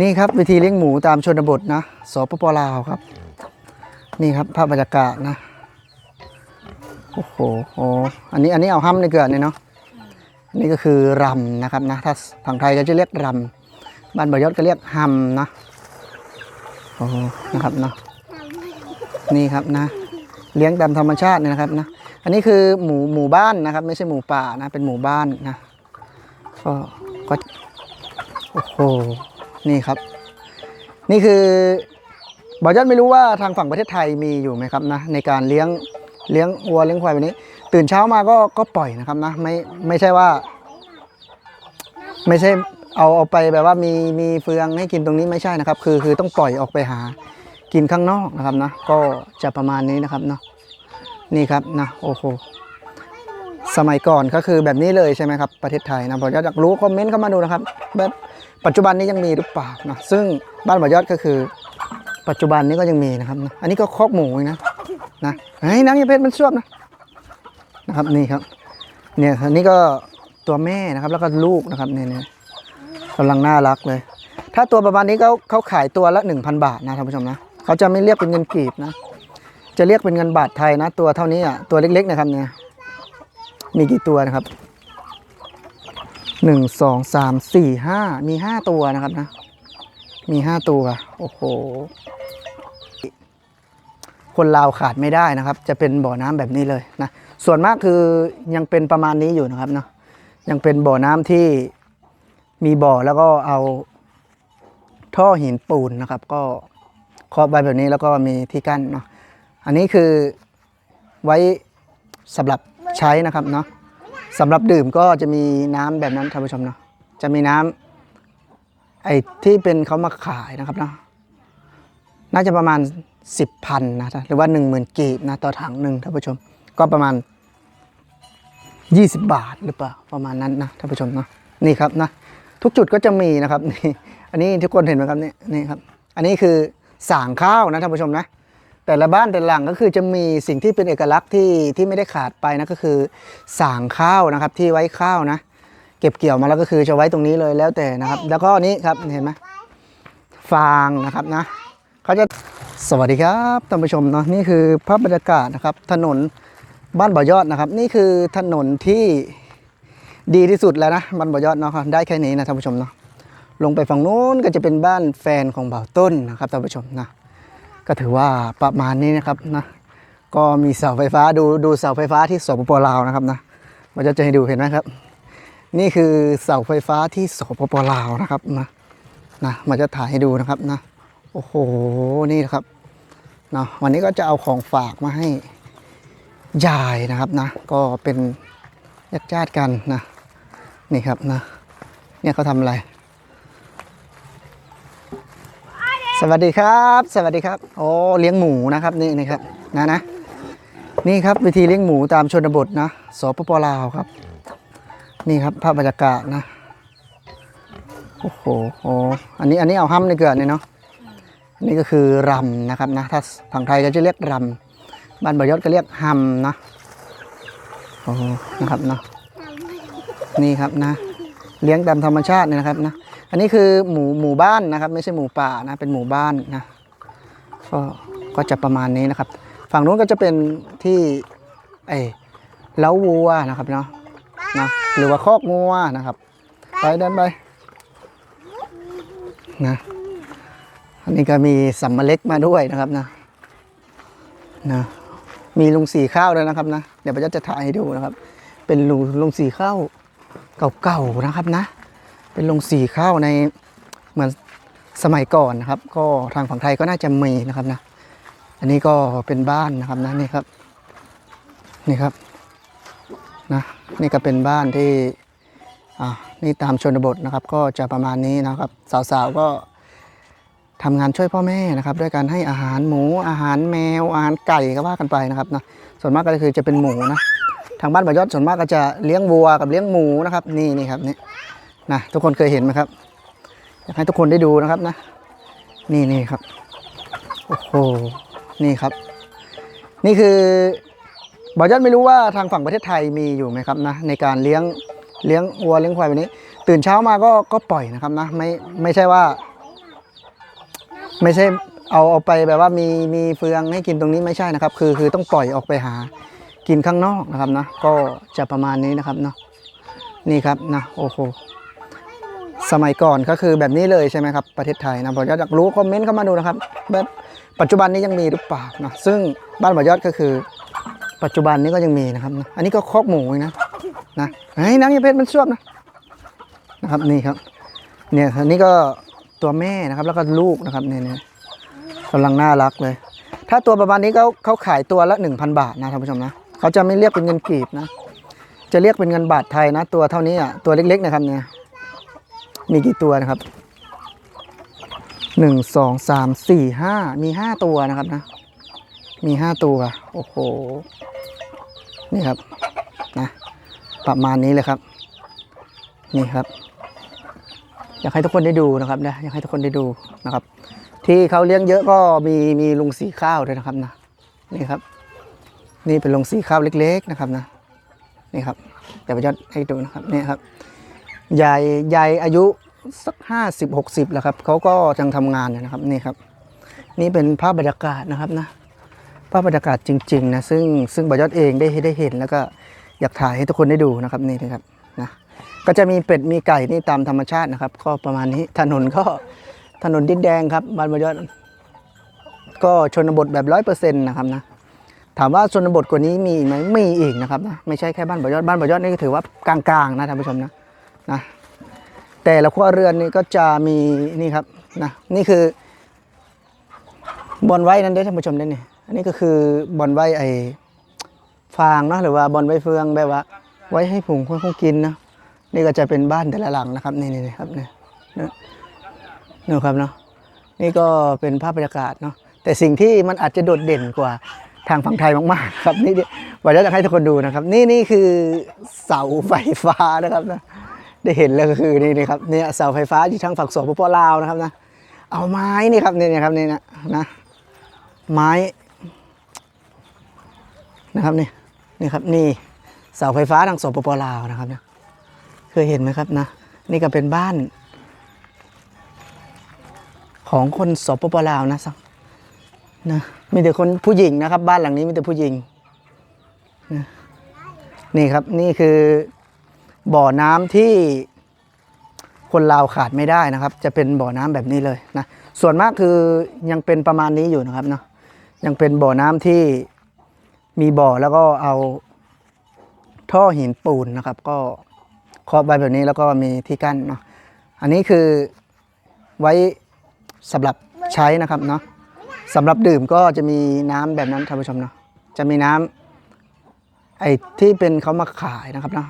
นี่ครับวิธีเลี้ยงหมูตามชนบทนะสปปลาวครับ นี่ครับภาพบรรยากาศนะโอ้โหโอ้อันนี้อันนี้เอาห้ำในเกลือเนี่ยเนาะอันนี้ก็คือรำนะครับนะถ้าฝั่งไทยก็จะเรียกรำบ้านบอยศก็เรียกหำนะโอ้โหนะครับเนาะนี่ครับนะ เลี้ยงตามธรรมชาติเนี่ยนะครับนะอันนี้คือหมูหมู่บ้านนะครับ ไม่ใช่หมูป่านะเป็นหมู่บ้านนะก็ก็โอ้โห นี่ครับ นี่คือบอยอดไม่รู้ว่าทางฝั่งประเทศไทยมีอยู่ไหมครับนะในการเลี้ยงเลี้ยงวัวเลี้ยงควายแบบนี้ ตื่นเช้ามาก็ก็ปล่อยนะครับนะไม่ไม่ใช่ว่า ไม่ใช่เอาเอาไปแบบว่ามีมีเฟืองให้กินตรงนี้ไม่ใช่นะครับ คือคือต้องปล่อยออกไปหากินข้างนอกนะครับนะก็จะประมาณนี้นะครับเนาะนี่ครับนะโอ้โหสมัยก่อนก็คือแบบนี้เลยใช่ไหมครับประเทศไทยนะผมอยากรู้คอมเมนต์เข้ามาดูนะครับ แบบ ปัจจุบันนี้ยังมีหรือเปล่านะซึ่งบ้านบอยอดก็คือ ปัจจุบันนี้ก็ยังมีนะครับนะอันนี้ก็คอกหมูนะนะไอ้ยนางยาเพชรมันชอบนะนะครับนี่ครับเนี่ยอันนี้ก็ตัวแม่นะครับแล้วก็ลูกนะครับเนี่ยเนี่ยกำลังน่ารักเลย ถ้าตัวประมาณนี้เขาเขาขายตัวละ 1,000 บาทนะท่านผู้ชมนะเขาจะไม่เรียกเป็นเงินกีบนะ จะเรียกเป็นเงินบาทไทยนะ ตัวเท่านี้อะตัวเล็กๆนะครับเนี่ยมีกี่ตัวนะครับ หนึ่งสองสามสี่ห้ามีห้าตัวนะครับนะ มีห้าตัว โอ้โห คนลาวขาดไม่ได้นะครับ จะเป็นบ่อน้ำแบบนี้เลยนะ ส่วนมากคือยังเป็นประมาณนี้อยู่นะครับเนาะยังเป็นบ่อน้ำที่มีบ่อแล้วก็เอาท่อหินปูนนะครับ ก็ครอบไว้แบบนี้แล้วก็มีที่กั้นเนาะอันนี้คือไว้สำหรับใช้นะครับเนาะ สำหรับดื่มก็จะมีน้ำแบบนั้นท่านผู้ชมเนาะจะมีน้ำไอ้ที่เป็นเขามาขายนะครับเนาะน่าจะประมาณ 10พันนะหรือว่า 1 0,000กีบนะต่อถังหนึ่งท่านผู้ชม ก็ประมาณ 20 บาทหรือเปล่าประมาณนั้นนะท่านผู้ชมเนาะนี่ครับนะทุกจุดก็จะมีนะครับนี่อันนี้ทุกคนเห็นไหมครับนี่นี่ครับ อันนี้คือสางข้าวนะท่านผู้ชมนะ แต่ละบ้านแต่ละหลังก็คือจะมีสิ่งที่เป็นเอกลักษณ์ที่ที่ไม่ได้ขาดไปนะก็คือสางข้าวนะครับที่ไว้ข้าวนะ เก็บเกี่ยวมาแล้วก็คือจะไว้ตรงนี้เลยแล้วแต่นะครับ แล้วก็นนี้ครับเห็นไหมฟางนะครับนะเขาจะสวัสดีครับท่านผู้ชมเนาะนี่คือภาพบรรยากาศนะครับ ถนนบ้านบ่อยอดนะครับ นี่คือถนนที่ดีที่สุดแล้วนะบ้านบ่อยอดเนาะได้แค่นี้นะท่านผู้ชมเนาะลงไปฝั่งนู้นก็จะเป็นบ้านแฟนของบ่าวต้นนะครับท่านผู้ชมนะ ก็ถือว่าประมาณนี้นะครับนะก็มีเสาไฟฟ้าดูดูเสาไฟฟ้าที่สปปลาวนะครับนะมันจะจะให้ดูเห็นไหมครับ นี่คือเสาไฟฟ้าที่สปปลาวนะครับนะนะมันจะถ่ายให้ดูนะครับนะโอ้โหนี่นะครับนะวันนี้ก็จะเอาของฝากมาให้ยายนะครับนะ ก็เป็นญาติญาติกันนะนี่ครับนะเนี่ยเขาทำอะไร วัสดีครับ สวัสดีครับ โอ้เลี้ยงหมูนะครับนี่นี่ครับนะนะนี่ครับวิธีเลี้ยงหมูตามชนบทนะสปปลาวครับ นี่ครับภาพบรรยากาศนะโอ้โหโอ้อันนี้อันนี้เอาห้ำในเกลือเนี่ยเนาะอันนี้ก็คือรำนะครับนะถ้าฝั่งไทยก็จะเรียกรำบ้านบยศก็เรียกหำนะโอ้นะครับเนาะนี่ครับนะ เลี้ยงตามธรรมชาติเนี่ยนะครับนะ อันนี้คือหมูหมู่บ้านนะครับ ไม่ใช่หมู่ป่านะเป็นหมู่บ้านนะก็ก็จะประมาณนี้นะครับ ฝั่งนู้นก็จะเป็นที่ไอ้เล้าวัวนะครับเนาะนะหรือว่าคอกงัวนะครับ ไปเดินไปนะอันนี้ก็มีสัมมาเล็กมาด้วยนะครับนะนะมีลุงสีข้าวด้วยนะครับนะ เดี๋ยวพระเจ้าจะถ่ายให้ดูนะครับ เป็นลุงลุงสีข้าวเก่าๆนะครับนะ เป็นโรงสีข้าวในเหมือนสมัยก่อนนะครับ ก็ทางฝั่งไทยก็น่าจะมีนะครับนะอันนี้ก็เป็นบ้านนะครับนะนี่ครับนี่ครับนะนี่ก็เป็นบ้านที่อ่านี่ตามชนบทนะครับ ก็จะประมาณนี้นะครับ สาวๆก็ทำงานช่วยพ่อแม่นะครับ ด้วยการให้อาหารหมูอาหารแมวอาหารไก่ก็ว่ากันไปนะครับนะส่วนมากก็คือจะเป็นหมูนะทางบ้านบ่ยอดส่วนมากก็จะเลี้ยงวัวกับเลี้ยงหมูนะครับ นี่นี่ครับนี่ นะทุกคนเคยเห็นไหมครับ อยากให้ทุกคนได้ดูนะครับนะ นี่นี่ครับ โอ้โห นี่ครับ นี่คือบอยอดไม่รู้ว่าทางฝั่งประเทศไทยมีอยู่ไหมครับนะในการเลี้ยงเลี้ยงวัวเลี้ยงควายแบบนี้ ตื่นเช้ามาก็ก็ปล่อยนะครับนะไม่ไม่ใช่ว่า ไม่ใช่เอาเอาไปแบบว่ามีมีเฟืองให้กินตรงนี้ไม่ใช่นะครับ คือคือต้องปล่อยออกไปหากินข้างนอกนะครับนะ ก็จะประมาณนี้นะครับเนาะนี่ครับนะโอ้โห สมัยก่อนก็คือแบบนี้เลยใช่ไหมครับประเทศไทยนะผมอยากรู้คอมเมนต์เข้ามาดูนะครับแบบปัจจุบันนี้ยังมีหรือเปล่านะซึ่งบ้านบอยอดก็คือ ปัจจุบันนี้ก็ยังมีนะครับนะอันนี้ก็คอกหมูนะนะไอ้นังยาเพชรมันชอบนะนะครับนี่ครับ เนี่ยอันนี้ก็ตัวแม่นะครับแล้วก็ลูกนะครับเนี่ยเนี่ยกำลังน่ารักเลย ถ้าตัวประมาณนี้เขาเขาขายตัวละ1,000 บาทนะท่านผู้ชมนะเขาจะไม่เรียกเป็นเงินกีบนะ จะเรียกเป็นเงินบาทไทยนะ ตัวเท่านี้อะตัวเล็กๆนะครับเนี่ย มีกี่ตัวนะครับหนึ่งสองสามสี่ห้ามีห้าตัวนะครับนะ มีห้าตัวโอ้โหนี่ครับนะประมาณนี้เลยครับ นี่ครับ อยากให้ทุกคนได้ดูนะครับนะอยากให้ทุกคนได้ดูนะครับ ที่เขาเลี้ยงเยอะก็มีมีลุงสีข้าวด้วยนะครับนะนี่ครับ นี่เป็นลุงสีข้าวเล็ก ๆนะครับนะนี่ครับเดี๋ยวไปยอดให้ดูนะครับนี่ครับ ยายยายอายุสักห้าสิบหกสิบแล้วครับเขาก็ยังทำงานอยู่นะครับนี่ครับ นี่เป็นภาพบรรยากาศนะครับนะภาพบรรยากาศจริงๆนะซึ่งซึ่งบอยอดเองได้ได้เห็น แล้วก็อยากถ่ายให้ทุกคนได้ดูนะครับนี่นะครับนะก็จะมีเป็ดมีไก่นี่ตามธรรมชาตินะครับ ก็ประมาณนี้ถนนก็ถนนดินแดงครับบ้านบอยอดก็ชนบทแบบร้อยเปอร์เซ็นต์นะครับนะถามว่าชนบทกว่านี้มีไหมมีอีกนะครับนะไม่ใช่แค่บ้านบอยอดบ้านบอยอดนี่ถือว่ากลางๆนะท่านผู้ชมนะ นะแต่ละครัวเรือนนี่ก็จะมีนี่ครับนะนี่คือบอนไว้นั่นเด้อท่านผู้ชมด้อนี่อันนี้ก็คือบอนไว้ไอ้ฟางเนาะหรือว่าบอนไว้เฟืองแบบว่า ไว้ให้ผงคนคงกินนะนี่ก็จะเป็นบ้านแต่ละหลังนะครับนี่นี่ครับเนี่ยเนี่ยครับเนาะนี่ก็เป็นภาพบรรยากาศเนาะแต่สิ่งที่มันอาจจะโดดเด่นกว่าทางฝั่งไทยมากๆครับนี่เดี๋ยววันนี้จะให้ทุกคนดูนะครับ นี่นี่คือเสาไฟฟ้านะครับนะ ได้เห็นแล้วก็คือนี่นี่ครับเนี่ยเสาไฟฟ้าอยู่ทางฝั่งสปปลาวนะครับนะ เอาไม้นี่ครับนี่นะครับนี่นะนะไม้นะครับนี่นี่ครับนี่เสาไฟฟ้าทางสปปลาวนะครับเนี่ยเคยเห็นไหมครับนะนี่ก็เป็นบ้าน ของคนสปปลาวนะสักนะมีแต่คนผู้หญิงนะครับ บ้านหลังนี้มีแต่ผู้หญิงนะนี่ครับนี่คือ บ่อน้ำที่คนลาวขาดไม่ได้นะครับ จะเป็นบ่อน้ำแบบนี้เลยนะส่วนมากคือยังเป็นประมาณนี้อยู่นะครับเนาะยังเป็นบ่อน้ำที่มีบ่อแล้วก็เอาท่อหินปูนนะครับ ก็ครอบไว้แบบนี้แล้วก็มีที่กั้นเนาะอันนี้คือไว้สำหรับใช้นะครับเนาะสำหรับดื่มก็จะมีน้ำแบบนั้นท่านผู้ชมเนาะจะมีน้ำไอ้ที่เป็นเขามาขายนะครับเนาะ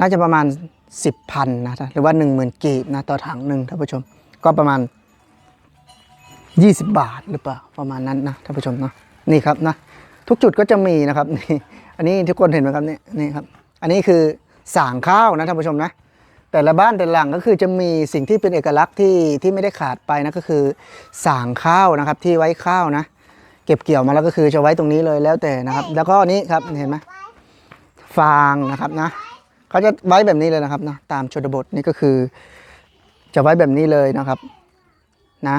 น่าจะประมาณ 10พันนะหรือว่า 1 0,000 กีบนะต่อถังหนึ่งท่านผู้ชม ก็ประมาณ 20 บาทหรือเปล่าประมาณนั้นนะท่านผู้ชมเนาะนี่ครับนะทุกจุดก็จะมีนะครับนี่อันนี้ทุกคนเห็นไหมครับนี่นี่ครับ อันนี้คือสางข้าวนะท่านผู้ชมนะ แต่ละบ้านแต่ละหลังก็คือจะมีสิ่งที่เป็นเอกลักษณ์ที่ที่ไม่ได้ขาดไปนะก็คือสางข้าวนะครับที่ไว้ข้าวนะ เก็บเกี่ยวมาแล้วก็คือจะไว้ตรงนี้เลยแล้วแต่นะครับ แล้วก็นี่ครับเห็นไหมฟางนะครับนะ เขาจะไว้แบบนี้เลยนะครับนะตามชนบทนี่ก็คือ จะไว้แบบนี้เลยนะครับนะ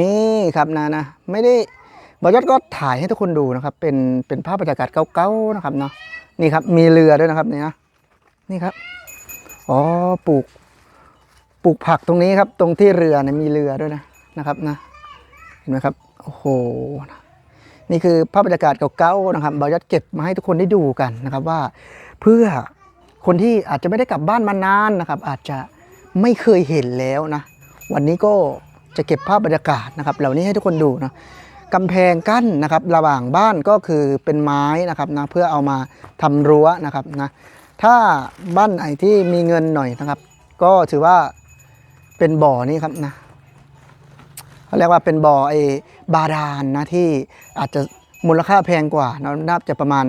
นี่ครับนะนะไม่ได้บอยอดก็ถ่ายให้ทุกคนดูนะครับ เป็นเป็นภาพบรรยากาศเก่าๆนะครับเนาะนี่ครับมีเรือด้วยนะครับนี่นะนี่ครับอ๋อปลูกปลูกผักตรงนี้ครับ ตรงที่เรือเนี่ยมีเรือด้วยนะนะครับนะเห็นไหมครับโอ้โหนี่คือภาพบรรยากาศเก่าๆนะครับบอยอดเก็บมาให้ทุกคนได้ดูกันนะครับว่าเพื่อ คนที่อาจจะไม่ได้กลับบ้านมานานนะครับ อาจจะไม่เคยเห็นแล้วนะ วันนี้ก็จะเก็บภาพบรรยากาศนะครับ เหล่านี้ให้ทุกคนดูนะกำแพงกั้นนะครับระหว่างบ้านก็คือเป็นไม้นะครับนะเพื่อเอามาทำรั้วนะครับนะถ้าบ้านไหนที่มีเงินหน่อยนะครับ ก็ถือว่าเป็นบ่อนี้ครับนะเขาเรียกว่าเป็นบ่อไอ้บาดาลนะที่อาจจะมูลค่าแพงกว่านะน่าจะประมาณ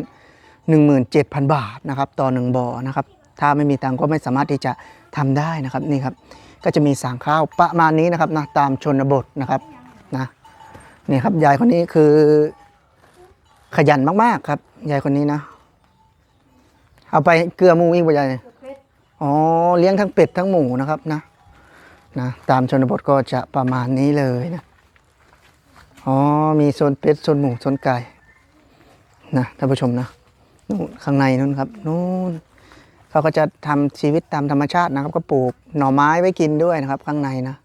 17,000 บาทนะครับต่อหนึ่งบ่อนะครับถ้าไม่มีตังก็ไม่สามารถที่จะทำได้นะครับนี่ครับก็จะมีสางข้าวประมาณนี้นะครับนะตามชนบทนะครับนะนี่ครับยายคนนี้คือขยันมากๆครับยายคนนี้นะ เอาไปเกลือหมูอีกบ่ยายอ๋อเลี้ยงทั้งเป็ดทั้งหมูนะครับนะนะตามชนบทก็จะประมาณนี้เลยนะอ๋อมีโซนเป็ดโซนหมูโซนไก่นะท่านผู้ชมนะ นู่นข้างในนู่นครับนู่นเขาก็จะทำชีวิตตามธรรมชาตินะครับ ก็ปลูกหน่อไม้ไว้กินด้วยนะครับ ข้างในนะ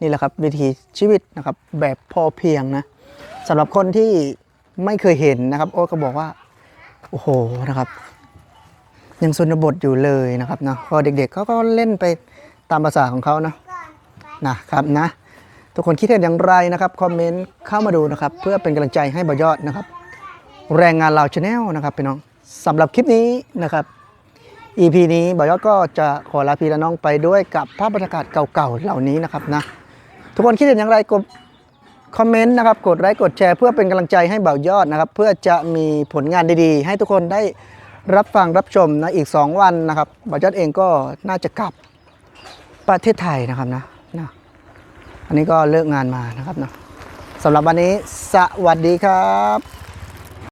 นี่แหละครับวิถีชีวิตนะครับ แบบพอเพียงนะสำหรับคนที่ไม่เคยเห็นนะครับ โอ๊ตก็บอกว่าโอ้โหนะครับ ยังชนบทอยู่เลยนะครับเนาะพอเด็กๆเขาก็เล่นไปตามภาษาของเขาเนาะนะครับนะ ทุกคนคิดเห็นอย่างไรนะครับคอมเมนต์เข้ามาดูนะครับ เพื่อเป็นกำลังใจให้บอยอดนะครับ แรงงานลาวชาแนลนะครับพี่น้องสำหรับคลิปนี้นะครับ EP นี้บอยอดก็จะขอลาพี่และน้องไปด้วยกับภาพบรรยากาศเก่าๆเหล่านี้นะครับนะทุกคนคิดเห็นอย่างไรกดคอมเมนต์นะครับกดไลค์กดแชร์เพื่อเป็นกำลังใจให้เบายอดนะครับ เพื่อจะมีผลงานดีๆ ให้ทุกคนได้รับฟังรับชมนะอีก 2 วันนะครับเบายอดเองก็น่าจะกลับประเทศไทยนะครับนะนะอันนี้ก็เลิกงานมานะครับนะสำหรับวันนี้สวัสดีครับ